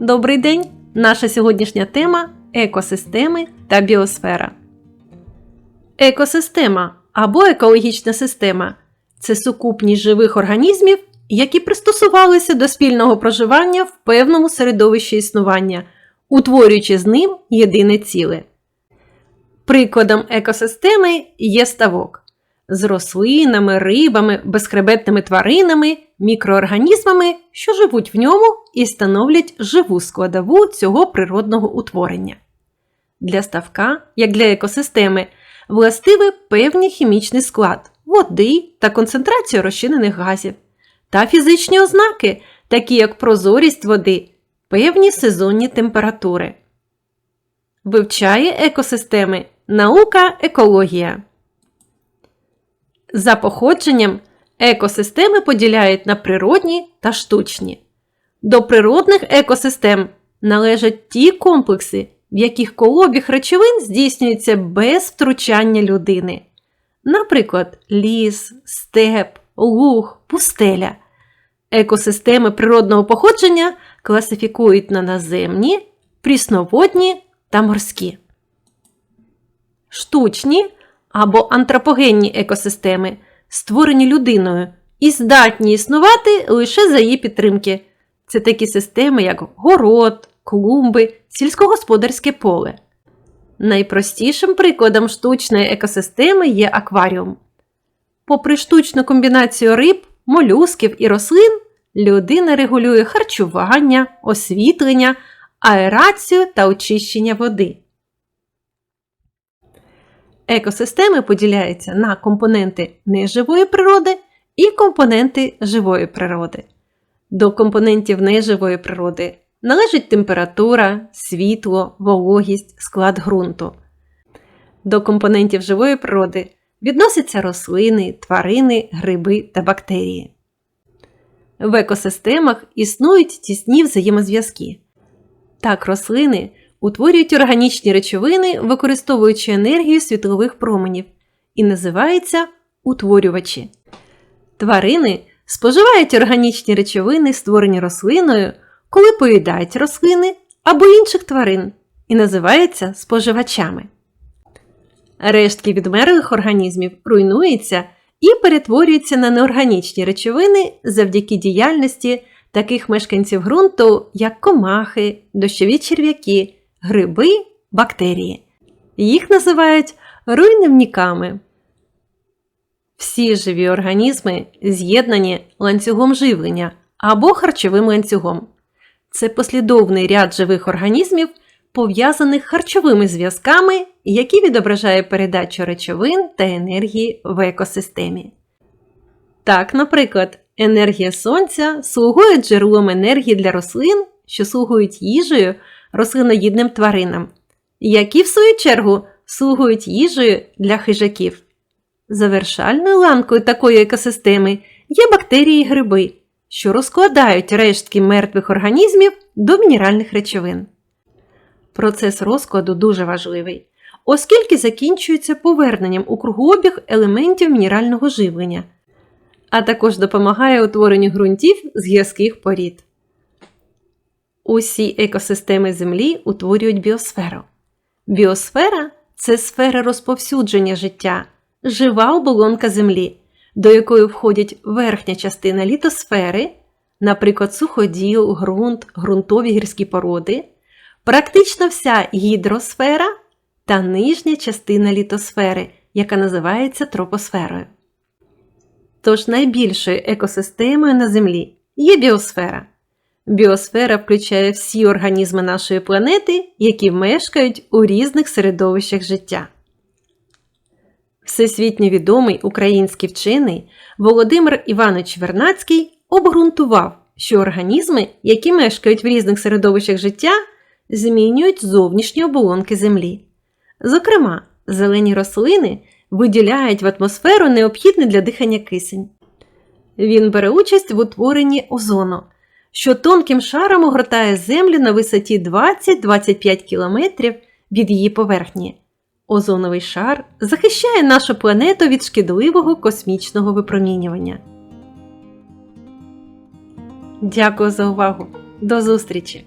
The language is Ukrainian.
Добрий день! Наша сьогоднішня тема екосистеми та біосфера. Екосистема або екологічна система це сукупність живих організмів, які пристосувалися до спільного проживання в певному середовищі існування, утворюючи з ним єдине ціле. Прикладом екосистеми є ставок з рослинами, рибами, безхребетними тваринами, мікроорганізмами, що живуть в ньому і становлять живу складову цього природного утворення. Для ставка, як для екосистеми, властивий певний хімічний склад води та концентрація розчинених газів, та фізичні ознаки, такі як прозорість води, певні сезонні температури. Вивчає екосистеми наука екологія. За походженням екосистеми поділяють на природні та штучні. До природних екосистем належать ті комплекси, в яких колобіг речовин здійснюється без втручання людини. Наприклад, ліс, степ, луг, пустеля. Екосистеми природного походження класифікують на наземні, прісноводні та морські. Штучні або антропогенні екосистеми, створені людиною і здатні існувати лише за її підтримки. Це такі системи, як город, клумби, сільськогосподарське поле. Найпростішим прикладом штучної екосистеми є акваріум. Попри штучну комбінацію риб, молюсків і рослин, людина регулює харчування, освітлення, аерацію та очищення води. Екосистеми поділяються на компоненти неживої природи і компоненти живої природи. До компонентів неживої природи належить температура, світло, вологість, склад ґрунту. До компонентів живої природи відносяться рослини, тварини, гриби та бактерії. В екосистемах існують тісні взаємозв'язки. Так, рослини утворюють органічні речовини, використовуючи енергію світлових променів, і називаються утворювачі. Тварини споживають органічні речовини, створені рослиною, коли поїдають рослини або інших тварин, і називаються споживачами. Рештки відмерлих організмів руйнуються і перетворюються на неорганічні речовини завдяки діяльності таких мешканців ґрунту, як комахи, дощові черв'яки, гриби, бактерії. Їх називають руйнівниками. Всі живі організми з'єднані ланцюгом живлення або харчовим ланцюгом. Це послідовний ряд живих організмів, пов'язаних харчовими зв'язками, які відображає передачу речовин та енергії в екосистемі. Так, наприклад, енергія сонця слугує джерелом енергії для рослин, що слугують їжею рослиноїдним тваринам, які, в свою чергу, слугують їжею для хижаків. Завершальною ланкою такої екосистеми є бактерії і гриби, що розкладають рештки мертвих організмів до мінеральних речовин. Процес розкладу дуже важливий, оскільки закінчується поверненням у кругообіг елементів мінерального живлення, а також допомагає утворенню ґрунтів з гірських порід. Усі екосистеми Землі утворюють біосферу. Біосфера це сфера розповсюдження життя, жива оболонка Землі, до якої входять верхня частина літосфери, наприклад, суходіл, ґрунт, ґрунтові гірські породи, практично вся гідросфера та нижня частина літосфери, яка називається тропосферою. Тож найбільшою екосистемою на Землі є біосфера. Біосфера включає всі організми нашої планети, які мешкають у різних середовищах життя. Всесвітньо відомий український вчений Володимир Іванович Вернацький обґрунтував, що організми, які мешкають в різних середовищах життя, змінюють зовнішні оболонки Землі. Зокрема, зелені рослини виділяють в атмосферу необхідний для дихання кисень. Він бере участь в утворенні озону що тонким шаром огортає Землю на висоті 20-25 км від її поверхні. Озоновий шар захищає нашу планету від шкідливого космічного випромінювання. Дякую за увагу! До зустрічі!